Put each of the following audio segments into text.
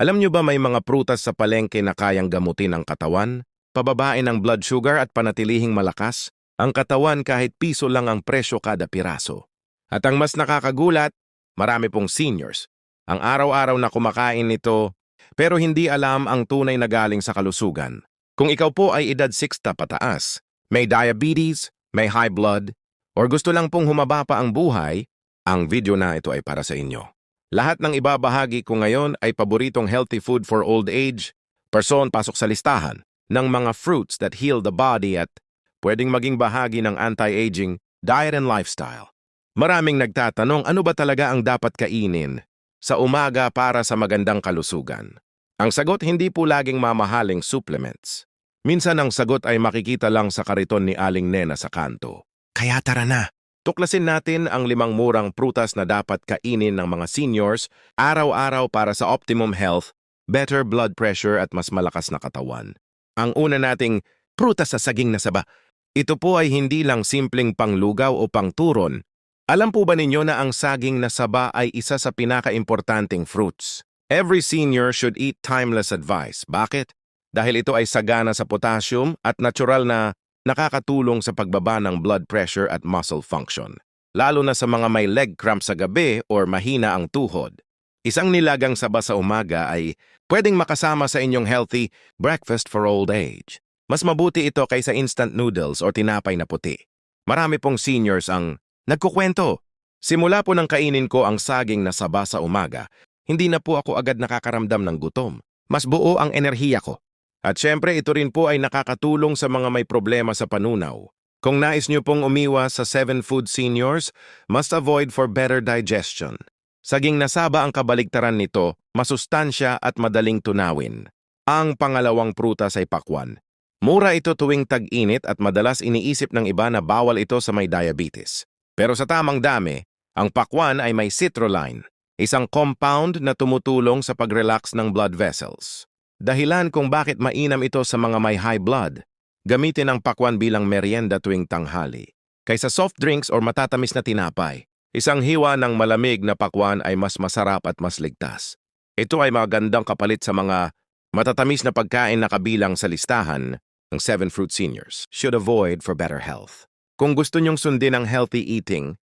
Alam nyo ba may mga prutas sa palengke na kayang gamutin ang katawan, pababain ang blood sugar at panatilihing malakas? Ang katawan kahit piso lang ang presyo kada piraso. At ang mas nakakagulat, marami pong seniors. Ang araw-araw na kumakain nito, pero hindi alam ang tunay na galing sa kalusugan. Kung ikaw po ay edad 60 pataas, may diabetes, may high blood, or gusto lang pong humaba pa ang buhay, ang video na ito ay para sa inyo. Lahat ng ibabahagi ko ngayon ay paboritong healthy food for old age, person pasok sa listahan ng mga fruits that heal the body at pwedeng maging bahagi ng anti-aging diet and lifestyle. Maraming nagtatanong ano ba talaga ang dapat kainin sa umaga para sa magandang kalusugan. Ang sagot hindi po laging mamahaling supplements. Minsan ang sagot ay makikita lang sa kariton ni Aling Nena sa kanto. Kaya tara na! Tuklasin natin ang limang murang prutas na dapat kainin ng mga seniors araw-araw para sa optimum health, better blood pressure at mas malakas na katawan. Ang una nating prutas sa saging na saba. Ito po ay hindi lang simpleng panglugaw o pangturon. Alam po ba ninyo na ang saging na saba ay isa sa pinakaimportanteng fruits? Every senior should eat timeless advice. Bakit? Dahil ito ay sagana sa potassium at natural na nakakatulong sa pagbaba ng blood pressure at muscle function, lalo na sa mga may leg cramp sa gabi or mahina ang tuhod. Isang nilagang saba sa umaga ay pwedeng makasama sa inyong healthy breakfast for old age. Mas mabuti ito kaysa instant noodles o tinapay na puti. Marami pong seniors ang nagkukwento. Simula po nang kainin ko ang saging na saba sa umaga, hindi na po ako agad nakakaramdam ng gutom. Mas buo ang enerhiya ko. At syempre ito rin po ay nakakatulong sa mga may problema sa panunaw. Kung nais niyo pong umiwas sa 7 food seniors, must avoid for better digestion. Saging nasaba ang kabaligtaran nito, masustansya at madaling tunawin. Ang pangalawang prutas ay pakwan. Mura ito tuwing tag-init at madalas iniisip ng iba na bawal ito sa may diabetes. Pero sa tamang dami, ang pakwan ay may citrulline, isang compound na tumutulong sa pag-relax ng blood vessels. Dahilan kung bakit mainam ito sa mga may high blood, gamitin ang pakwan bilang merienda tuwing tanghali. Kaysa soft drinks or matatamis na tinapay, isang hiwa ng malamig na pakwan ay mas masarap at mas ligtas. Ito ay magandang kapalit sa mga matatamis na pagkain na kabilang sa listahan ng 7 Fruit Seniors should avoid for better health. Kung gusto nyong sundin ang healthy eating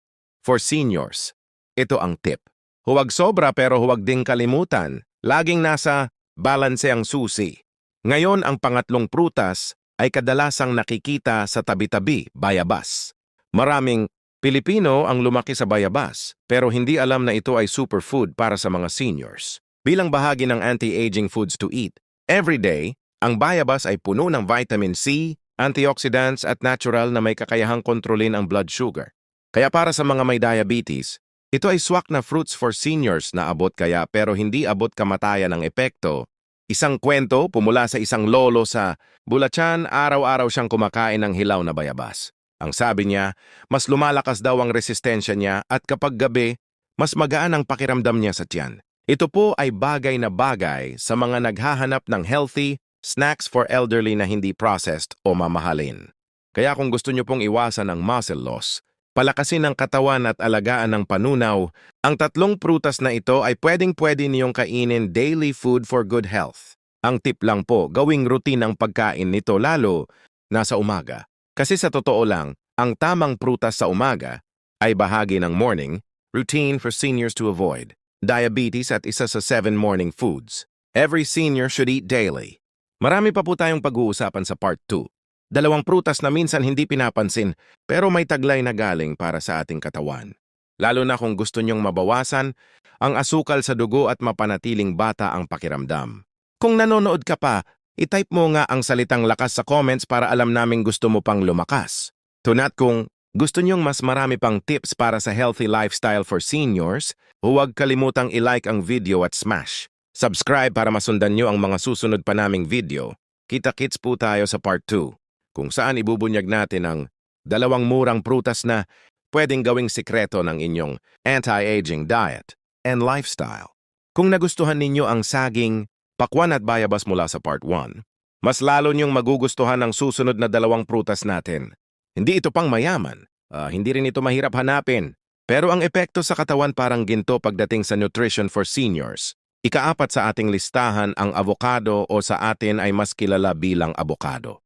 for seniors, ito ang tip. Huwag sobra pero huwag ding kalimutan. Laging nasa balanse ang susi. Ngayon ang pangatlong prutas ay kadalasang nakikita sa tabi-tabi, bayabas. Maraming Pilipino ang lumaki sa bayabas, pero hindi alam na ito ay superfood para sa mga seniors. Bilang bahagi ng anti-aging foods to eat, every day, ang bayabas ay puno ng vitamin C, antioxidants at natural na may kakayahang kontrolin ang blood sugar. Kaya para sa mga may diabetes, ito ay swak na fruits for seniors na abot kaya pero hindi abot kamatayan ang epekto. Isang kwento pumula sa isang lolo sa Bulachan, araw-araw siyang kumakain ng hilaw na bayabas. Ang sabi niya, mas lumalakas daw ang resistensya niya at kapag gabi, mas magaan ang pakiramdam niya sa tiyan. Ito po ay bagay na bagay sa mga naghahanap ng healthy snacks for elderly na hindi processed o mamahalin. Kaya kung gusto niyo pong iwasan ang muscle loss, palakasin ang katawan at alagaan ng panunaw, ang tatlong prutas na ito ay pwedeng-pwede niyong kainin daily food for good health. Ang tip lang po, gawing routine ang pagkain nito lalo nasa umaga. Kasi sa totoo lang, ang tamang prutas sa umaga ay bahagi ng morning routine for seniors to avoid. Diabetes at isa sa seven morning foods. Every senior should eat daily. Marami pa po tayong pag-uusapan sa part 2. Dalawang prutas na minsan hindi pinapansin pero may taglay na galing para sa ating katawan. Lalo na kung gusto nyong mabawasan ang asukal sa dugo at mapanatiling bata ang pakiramdam. Kung nanonood ka pa, itype mo nga ang salitang lakas sa comments para alam naming gusto mo pang lumakas. Tunat kung gusto nyong mas marami pang tips para sa healthy lifestyle for seniors, huwag kalimutang i-like ang video at smash. Subscribe para masundan nyo ang mga susunod pa naming video. Kita-kits po tayo sa part 2, kung saan ibubunyag natin ang dalawang murang prutas na pwedeng gawing sikreto ng inyong anti-aging diet and lifestyle. Kung nagustuhan ninyo ang saging, pakwan at bayabas mula sa part 1, mas lalo niyong magugustuhan ang susunod na dalawang prutas natin. Hindi ito pang mayaman, ah, hindi rin ito mahirap hanapin, pero ang epekto sa katawan parang ginto pagdating sa nutrition for seniors. Ikaapat sa ating listahan ang avocado o sa atin ay mas kilala bilang abokado.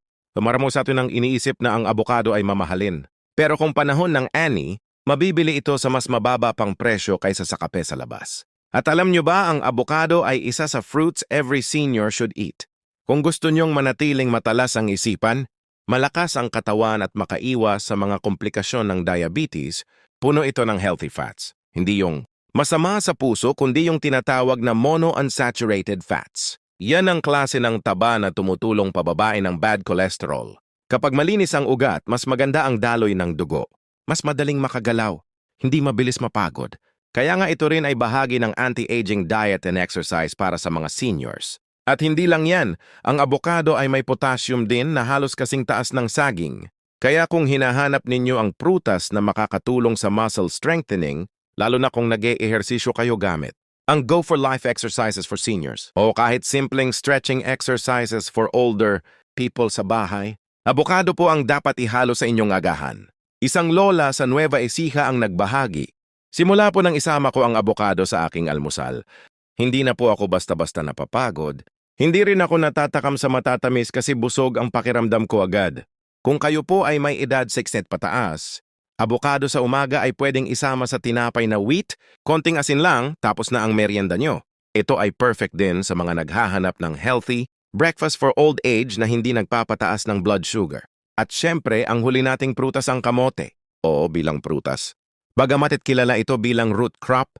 Maramo sa atin ang iniisip na ang abokado ay mamahalin. Pero kung panahon ng Annie, mabibili ito sa mas mababa pang presyo kaysa sa kape sa labas. At alam nyo ba ang abokado ay isa sa fruits every senior should eat. Kung gusto nyong manatiling matalas ang isipan, malakas ang katawan at makaiwas sa mga komplikasyon ng diabetes, puno ito ng healthy fats. Hindi yung masama sa puso kundi yung tinatawag na monounsaturated fats. Yan ang klase ng taba na tumutulong pababain ng bad cholesterol. Kapag malinis ang ugat, mas maganda ang daloy ng dugo. Mas madaling makagalaw, hindi mabilis mapagod. Kaya nga ito rin ay bahagi ng anti-aging diet and exercise para sa mga seniors. At hindi lang yan, ang abokado ay may potassium din na halos kasing taas ng saging. Kaya kung hinahanap ninyo ang prutas na makakatulong sa muscle strengthening, lalo na kung nag ehersisyo kayo gamit, ang Go for Life exercises for seniors o kahit simpleng stretching exercises for older people sa bahay, abokado po ang dapat ihalo sa inyong agahan. Isang lola sa Nueva Ecija ang nagbahagi. Simula po nang isama ko ang abokado sa aking almusal. Hindi na po ako basta-basta napapagod. Hindi rin ako natatakam sa matatamis kasi busog ang pakiramdam ko agad. Kung kayo po ay may edad 60 pataas, abokado sa umaga ay pwedeng isama sa tinapay na wheat, konting asin lang, tapos na ang merienda nyo. Ito ay perfect din sa mga naghahanap ng healthy, breakfast for old age na hindi nagpapataas ng blood sugar. At syempre, ang huli nating prutas ang kamote. Oo, bilang prutas. Bagamat at kilala ito bilang root crop,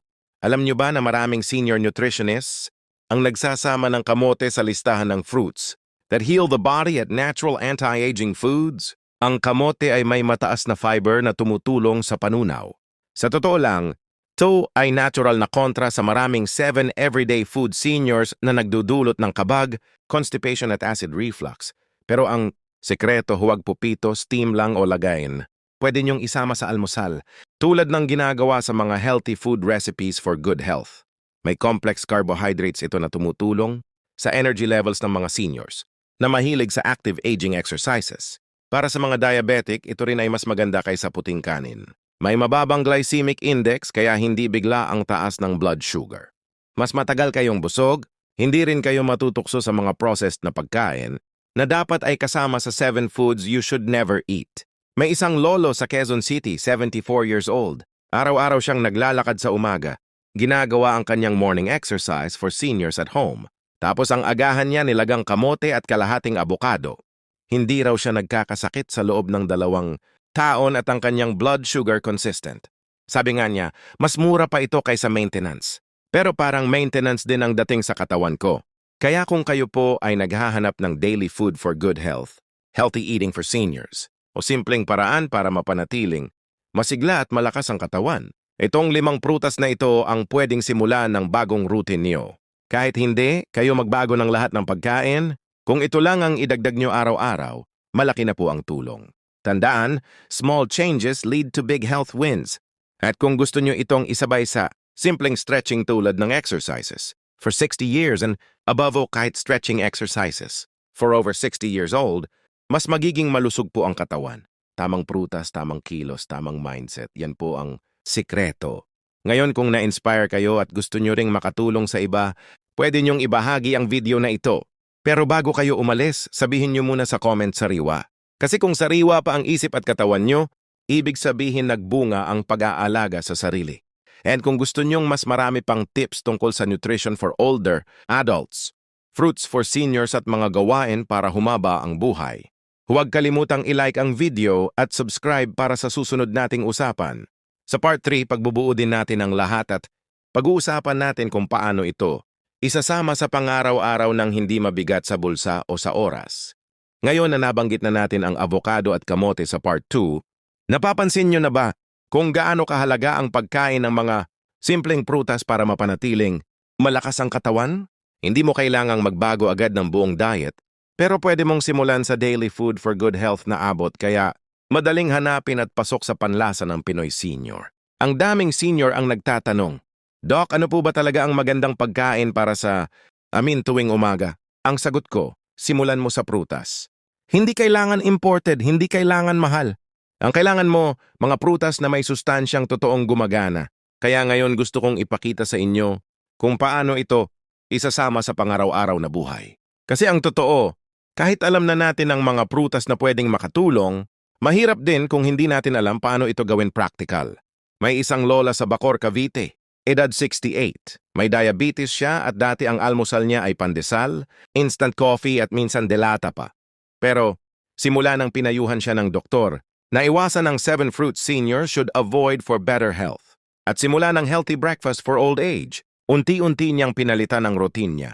alam nyo ba na maraming senior nutritionists ang nagsasama ng kamote sa listahan ng fruits that heal the body at natural anti-aging foods? Ang kamote ay may mataas na fiber na tumutulong sa panunaw. Sa totoo lang, ito ay natural na kontra sa maraming 7 everyday food seniors na nagdudulot ng kabag, constipation at acid reflux. Pero ang sekreto huwag pupito, steam lang o lagayin. Pwede niyong isama sa almusal, tulad ng ginagawa sa mga healthy food recipes for good health. May complex carbohydrates ito na tumutulong sa energy levels ng mga seniors na mahilig sa active aging exercises. Para sa mga diabetic, ito rin ay mas maganda kaysa puting kanin. May mababang glycemic index kaya hindi bigla ang taas ng blood sugar. Mas matagal kayong busog, hindi rin kayo matutukso sa mga processed na pagkain na dapat ay kasama sa 7 foods you should never eat. May isang lolo sa Quezon City, 74 years old. Araw-araw siyang naglalakad sa umaga. Ginagawa ang kanyang morning exercise for seniors at home. Tapos ang agahan niya nilagang kamote at kalahating abokado. Hindi raw siya nagkakasakit sa loob ng dalawang taon at ang kanyang blood sugar consistent. Sabi nga niya, mas mura pa ito kaysa maintenance. Pero parang maintenance din ang dating sa katawan ko. Kaya kung kayo po ay naghahanap ng daily food for good health, healthy eating for seniors, o simpleng paraan para mapanatiling, masigla at malakas ang katawan, itong limang prutas na ito ang pwedeng simulan ng bagong routine niyo. Kahit hindi, kayo magbago ng lahat ng pagkain, kung ito lang ang idagdag nyo araw-araw, malaki na po ang tulong. Tandaan, small changes lead to big health wins. At kung gusto nyo itong isabay sa simpleng stretching tulad ng exercises, for 60 years and above o kahit stretching exercises, for over 60 years old, mas magiging malusog po ang katawan. Tamang prutas, tamang kilos, tamang mindset, yan po ang sikreto. Ngayon kung na-inspire kayo at gusto nyo ring makatulong sa iba, pwede nyong ibahagi ang video na ito. Pero bago kayo umalis, sabihin nyo muna sa comment sariwa. Kasi kung sariwa pa ang isip at katawan nyo, ibig sabihin nagbunga ang pag-aalaga sa sarili. And kung gusto nyong mas marami pang tips tungkol sa nutrition for older adults, fruits for seniors at mga gawain para humaba ang buhay, huwag kalimutang ilike ang video at subscribe para sa susunod nating usapan. Sa part 3, pagbubuo din natin ang lahat at pag-uusapan natin kung paano ito isasama sa pangaraw-araw ng hindi mabigat sa bulsa o sa oras. Ngayon na nabanggit na natin ang avocado at kamote sa part 2, napapansin nyo na ba kung gaano kahalaga ang pagkain ng mga simpleng prutas para mapanatiling malakas ang katawan? Hindi mo kailangang magbago agad ng buong diet, pero pwede mong simulan sa daily food for good health na abot kaya madaling hanapin at pasok sa panlasa ng Pinoy senior. Ang daming senior ang nagtatanong, Doc, ano po ba talaga ang magandang pagkain para sa amin tuwing umaga? Ang sagot ko, simulan mo sa prutas. Hindi kailangan imported, hindi kailangan mahal. Ang kailangan mo, mga prutas na may sustansyang totoong gumagana. Kaya ngayon gusto kong ipakita sa inyo kung paano ito isasama sa pangaraw-araw na buhay. Kasi ang totoo, kahit alam na natin ang mga prutas na pwedeng makatulong, mahirap din kung hindi natin alam paano ito gawin practical. May isang lola sa Bacor, Cavite, edad 68. May diabetes siya at dati ang almusal niya ay pandesal, instant coffee at minsan delata pa. Pero simula nang pinayuhan siya ng doktor, naiwasan ng 7 Fruit Senior should avoid for better health. At simula ng healthy breakfast for old age, unti-unti niyang pinalitan ang routine niya.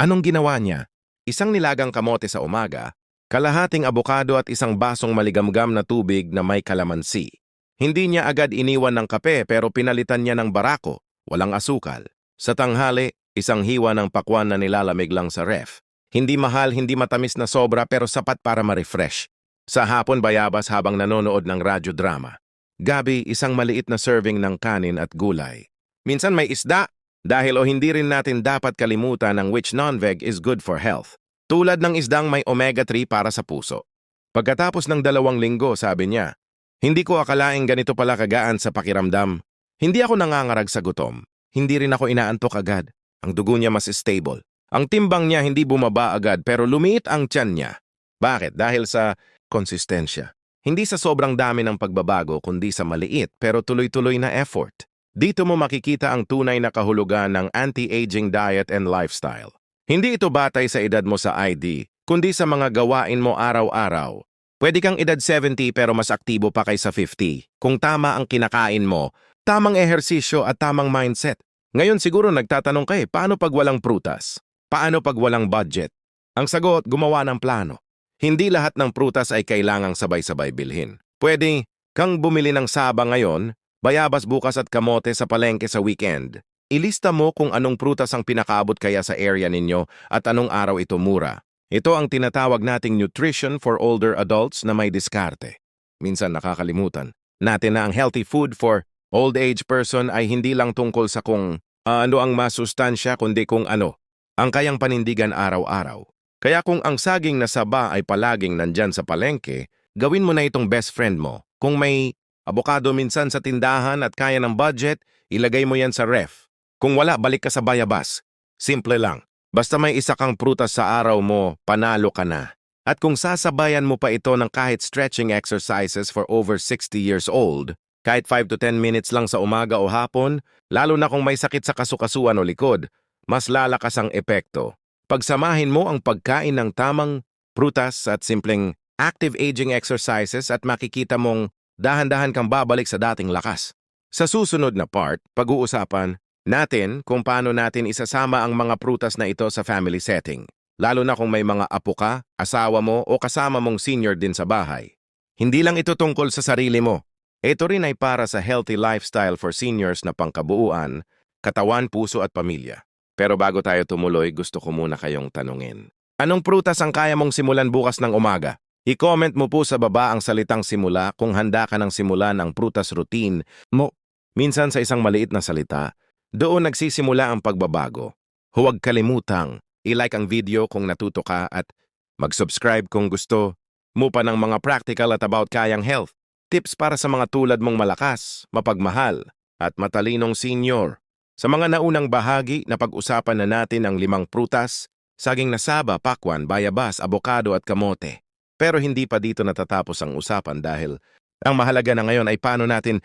Anong ginawa niya? Isang nilagang kamote sa umaga, kalahating abokado at isang basong maligamgam na tubig na may kalamansi. Hindi niya agad iniwan ng kape pero pinalitan niya ng barako, walang asukal. Sa tanghali, isang hiwa ng pakwan na nilalamig lang sa ref. Hindi mahal, hindi matamis na sobra pero sapat para ma-refresh. Sa hapon bayabas habang nanonood ng radyo drama. Gabi, isang maliit na serving ng kanin at gulay. Minsan may isda, dahil o hindi rin natin dapat kalimutan ng which non-veg is good for health. Tulad ng isdang may omega-3 para sa puso. Pagkatapos ng dalawang linggo, sabi niya, hindi ko akalaing ganito pala kagaan sa pakiramdam. Hindi ako nangangarag sa gutom. Hindi rin ako inaantok agad. Ang dugo niya mas stable. Ang timbang niya hindi bumaba agad pero lumiit ang tiyan niya. Bakit? Dahil sa konsistensya. Hindi sa sobrang dami ng pagbabago kundi sa maliit pero tuloy-tuloy na effort. Dito mo makikita ang tunay na kahulugan ng anti-aging diet and lifestyle. Hindi ito batay sa edad mo sa ID, kundi sa mga gawain mo araw-araw. Pwede kang edad 70 pero mas aktibo pa kaysa 50. Kung tama ang kinakain mo, tamang ehersisyo at tamang mindset. Ngayon siguro nagtatanong ka paano pag walang prutas? Paano pag walang budget? Ang sagot, gumawa ng plano. Hindi lahat ng prutas ay kailangang sabay-sabay bilhin. Pwede kang bumili ng saba ngayon, bayabas bukas at kamote sa palengke sa weekend. Ilista mo kung anong prutas ang pinakaabot kaya sa area ninyo at anong araw ito mura. Ito ang tinatawag nating nutrition for older adults na may diskarte. Minsan nakakalimutan natin na ang healthy food for old age person ay hindi lang tungkol sa kung ano ang masustansya kundi kung ano ang kayang panindigan araw-araw. Kaya kung ang saging na saba ay palaging nandyan sa palengke, gawin mo na itong best friend mo. Kung may abokado minsan sa tindahan at kaya ng budget, ilagay mo yan sa ref. Kung wala, balik ka sa bayabas. Simple lang. Basta may isa kang prutas sa araw mo, panalo ka na. At kung sasabayan mo pa ito ng kahit stretching exercises for over 60 years old, kahit 5 to 10 minutes lang sa umaga o hapon, lalo na kung may sakit sa kasukasuan o likod, mas lalakas ang epekto. Pagsamahin mo ang pagkain ng tamang prutas at simpleng active aging exercises at makikita mong dahan-dahan kang babalik sa dating lakas. Sa susunod na part, pag-uusapan natin kung paano natin isasama ang mga prutas na ito sa family setting, lalo na kung may mga apo ka, asawa mo o kasama mong senior din sa bahay. Hindi lang ito tungkol sa sarili mo. Ito rin ay para sa healthy lifestyle for seniors na pangkabuuan, katawan, puso at pamilya. Pero bago tayo tumuloy, gusto ko muna kayong tanungin. Anong prutas ang kaya mong simulan bukas ng umaga? I-comment mo po sa baba ang salitang simula kung handa ka ng simulan ang prutas routine mo. Minsan sa isang maliit na salita, doon nagsisimula ang pagbabago. Huwag kalimutang i-like ang video kung natuto ka at mag-subscribe kung gusto mo pa ng mga practical at about kayang health. Tips para sa mga tulad mong malakas, mapagmahal, at matalinong senior. Sa mga naunang bahagi, napag-usapan na natin ang limang prutas, saging nasaba, pakwan, bayabas, abokado at kamote. Pero hindi pa dito natatapos ang usapan dahil ang mahalaga na ngayon ay paano natin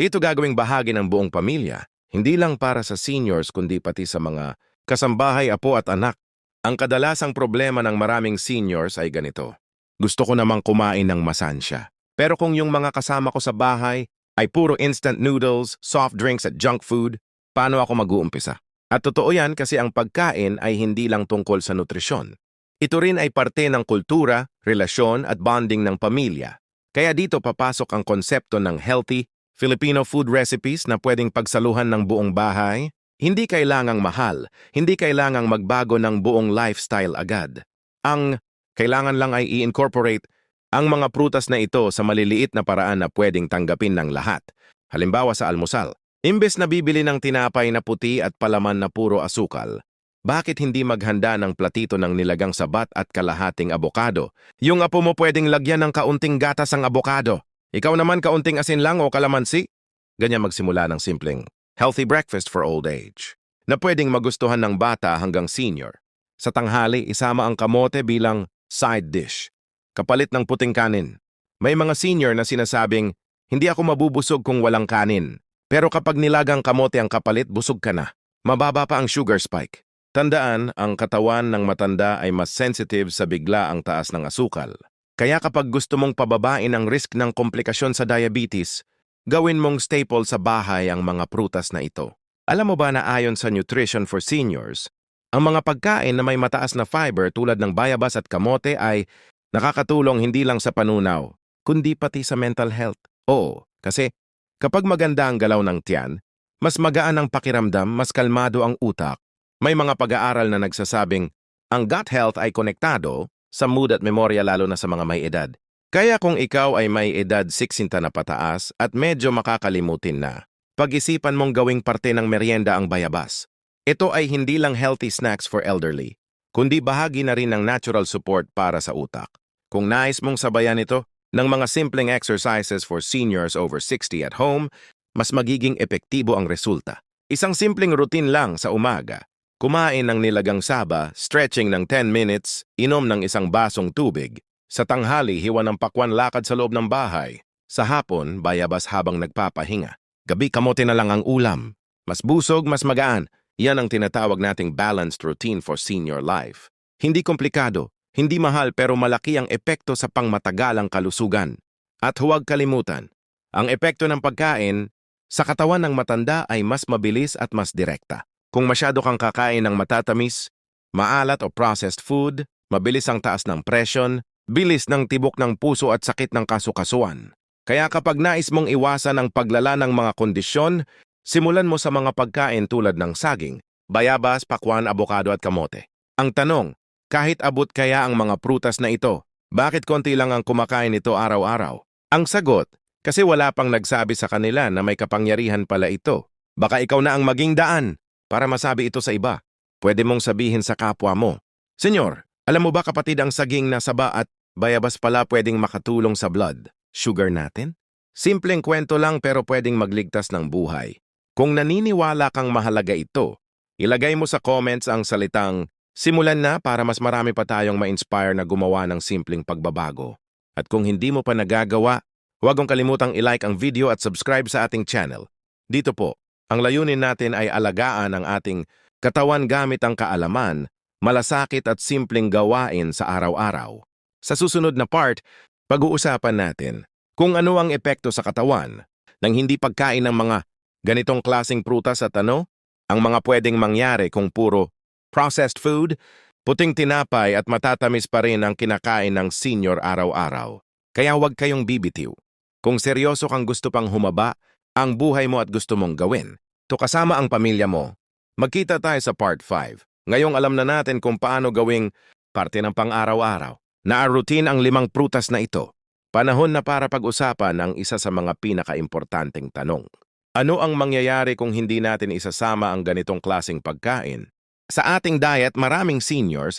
ito gagawing bahagi ng buong pamilya, hindi lang para sa seniors kundi pati sa mga kasambahay, apo at anak. Ang kadalasang problema ng maraming seniors ay ganito. Gusto ko namang kumain ng masansya. Pero kung yung mga kasama ko sa bahay ay puro instant noodles, soft drinks at junk food, paano ako mag-uumpisa. At totoo yan kasi ang pagkain ay hindi lang tungkol sa nutrisyon. Ito rin ay parte ng kultura, relasyon at bonding ng pamilya. Kaya dito papasok ang konsepto ng healthy Filipino food recipes na pwedeng pagsaluhan ng buong bahay. Hindi kailangang mahal, hindi kailangang magbago ng buong lifestyle agad. Ang kailangan lang ay i-incorporate ang mga prutas na ito sa maliliit na paraan na pwedeng tanggapin ng lahat. Halimbawa sa almusal, Imbes na bibili ng tinapay na puti at palaman na puro asukal, bakit hindi maghanda ng platito ng nilagang sabat at kalahating abokado? Yung apo mo pwedeng lagyan ng kaunting gatas ang abokado. Ikaw naman kaunting asin lang o kalamansi? Ganyan magsimula ng simpleng healthy breakfast for old age. na pwedeng magustuhan ng bata hanggang senior. Sa tanghali, isama ang kamote bilang side dish. Kapalit ng puting kanin. May mga senior na sinasabing, hindi ako mabubusog kung walang kanin. Pero kapag nilagang kamote ang kapalit, busog ka na. Mababa pa ang sugar spike. Tandaan, ang katawan ng matanda ay mas sensitive sa bigla ang taas ng asukal. Kaya kapag gusto mong pababain ang risk ng komplikasyon sa diabetes, gawin mong staple sa bahay ang mga prutas na ito. Alam mo ba na ayon sa Nutrition for Seniors, ang mga pagkain na may mataas na fiber tulad ng bayabas at kamote ay nakakatulong hindi lang sa panunaw, kundi pati sa mental health. Oo, kasi kapag maganda ang galaw ng tiyan, mas magaan ang pakiramdam, mas kalmado ang utak. May mga pag-aaral na nagsasabing ang gut health ay konektado sa mood at memorya lalo na sa mga may edad. Kaya kung ikaw ay may edad 60 na pataas at medyo makakalimutin na, pag-isipan mong gawing parte ng merienda ang bayabas. Ito ay hindi lang healthy snacks for elderly, kundi bahagi na rin ng natural support para sa utak. Kung nais mong sabayan ito ng mga simpleng exercises for seniors over 60 at home, mas magiging epektibo ang resulta. Isang simpleng routine lang sa umaga. Kumain ng nilagang saba, stretching ng 10 minutes, inom ng isang basong tubig. Sa tanghali, hiwa ng pakwan lakad sa loob ng bahay. Sa hapon, bayabas habang nagpapahinga. Gabi kamote na lang ang ulam. Mas busog, mas magaan. Yan ang tinatawag nating balanced routine for senior life. Hindi komplikado, hindi mahal pero malaki ang epekto sa pangmatagalang kalusugan. At huwag kalimutan, ang epekto ng pagkain sa katawan ng matanda ay mas mabilis at mas direkta. Kung masyado kang kakain ng matatamis, maalat o processed food, mabilis ang taas ng presyon, bilis ng tibok ng puso at sakit ng kasukasuan. Kaya kapag nais mong iwasan ang paglala ng mga kondisyon, simulan mo sa mga pagkain tulad ng saging, bayabas, pakwan, abokado at kamote. Ang tanong, kahit abot kaya ang mga prutas na ito, bakit konti lang ang kumakain ito araw-araw? Ang sagot, kasi wala pang nagsabi sa kanila na may kapangyarihan pala ito. Baka ikaw na ang maging daan para masabi ito sa iba. Pwede mong sabihin sa kapwa mo, Senyor, alam mo ba kapatid ang saging na saba at bayabas pala pwedeng makatulong sa blood, sugar natin? Simpleng kwento lang pero pwedeng magligtas ng buhay. Kung naniniwala kang mahalaga ito, ilagay mo sa comments ang salitang Simulan na para mas marami pa tayong ma-inspire na gumawa ng simpleng pagbabago. At kung hindi mo pa nagagawa, huwag mong kalimutang i-like ang video at subscribe sa ating channel. Dito po, ang layunin natin ay alagaan ang ating katawan gamit ang kaalaman, malasakit at simpleng gawain sa araw-araw. Sa susunod na part, pag-uusapan natin kung ano ang epekto sa katawan ng hindi pagkain ng mga ganitong klasing prutas at ano, ang mga pwedeng mangyari kung puro processed food, puting tinapay at matatamis pa rin ang kinakain ng senior araw-araw. Kaya huwag kayong bibitiw. Kung seryoso kang gusto pang humaba, ang buhay mo at gusto mong gawin, to kasama ang pamilya mo. Magkita tayo sa part 5. Ngayong alam na natin kung paano gawing parte ng pang-araw-araw. Na-routine ang limang prutas na ito. Panahon na para pag-usapan ang isa sa mga pinakaimportanteng tanong. Ano ang mangyayari kung hindi natin isasama ang ganitong klasing pagkain? Sa ating diet, maraming seniors,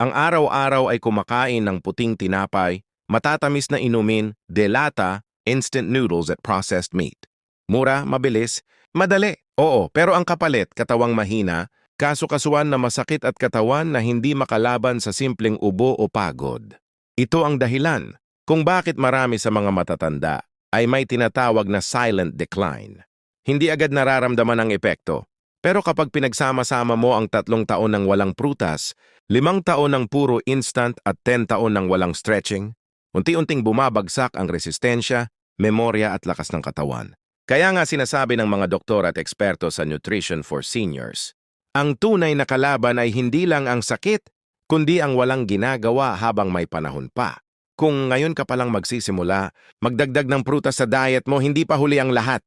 ang araw-araw ay kumakain ng puting tinapay, matatamis na inumin, delata, instant noodles at processed meat. Mura, mabilis, madali. Oo, pero ang kapalit, katawang mahina, kasukasuan na masakit at katawan na hindi makalaban sa simpleng ubo o pagod. Ito ang dahilan kung bakit marami sa mga matatanda ay may tinatawag na silent decline. Hindi agad nararamdaman ang epekto, pero kapag pinagsama-sama mo ang tatlong taon ng walang prutas, limang taon ng puro instant at ten taon ng walang stretching, unti-unting bumabagsak ang resistensya, memorya at lakas ng katawan. Kaya nga sinasabi ng mga doktor at eksperto sa nutrition for seniors, ang tunay na kalaban ay hindi lang ang sakit, kundi ang walang ginagawa habang may panahon pa. Kung ngayon ka palang magsisimula, magdagdag ng prutas sa diet mo, hindi pa huli ang lahat.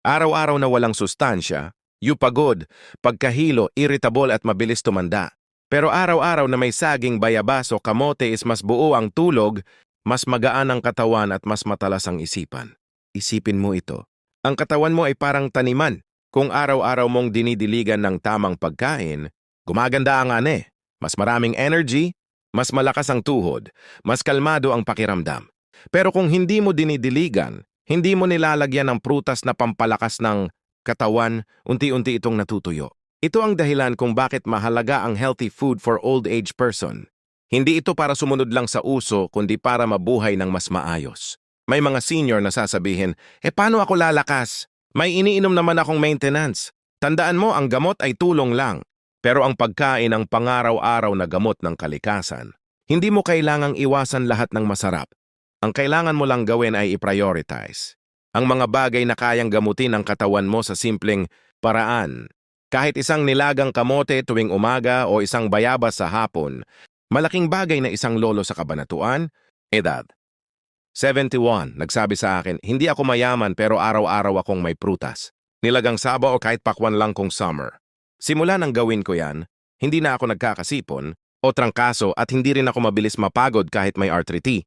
Araw-araw na walang sustansya, You pagod, pagkahilo, irritable at mabilis tumanda. Pero araw-araw na may saging bayabas o kamote is mas buo ang tulog, mas magaan ang katawan at mas matalas ang isipan. Isipin mo ito. Ang katawan mo ay parang taniman. Kung araw-araw mong dinidiligan ng tamang pagkain, gumaganda ang ane. Mas maraming energy, mas malakas ang tuhod, mas kalmado ang pakiramdam. Pero kung hindi mo dinidiligan, hindi mo nilalagyan ng prutas na pampalakas ng katawan, unti-unti itong natutuyo. Ito ang dahilan kung bakit mahalaga ang healthy food for old age person. Hindi ito para sumunod lang sa uso, kundi para mabuhay ng mas maayos. May mga senior na sasabihin, eh paano ako lalakas? May iniinom naman akong maintenance. Tandaan mo, ang gamot ay tulong lang. Pero ang pagkain ang pangaraw-araw na gamot ng kalikasan. Hindi mo kailangang iwasan lahat ng masarap. Ang kailangan mo lang gawin ay i-prioritize. Ang mga bagay na kayang gamutin ang katawan mo sa simpleng paraan. Kahit isang nilagang kamote tuwing umaga o isang bayabas sa hapon, malaking bagay na isang lolo sa kabanatuan, edad. 71, nagsabi sa akin, hindi ako mayaman pero araw-araw akong may prutas. Nilagang saba o kahit pakwan lang kung summer. Simula nang gawin ko yan, hindi na ako nagkakasipon o trangkaso at hindi rin ako mabilis mapagod kahit may arthritis.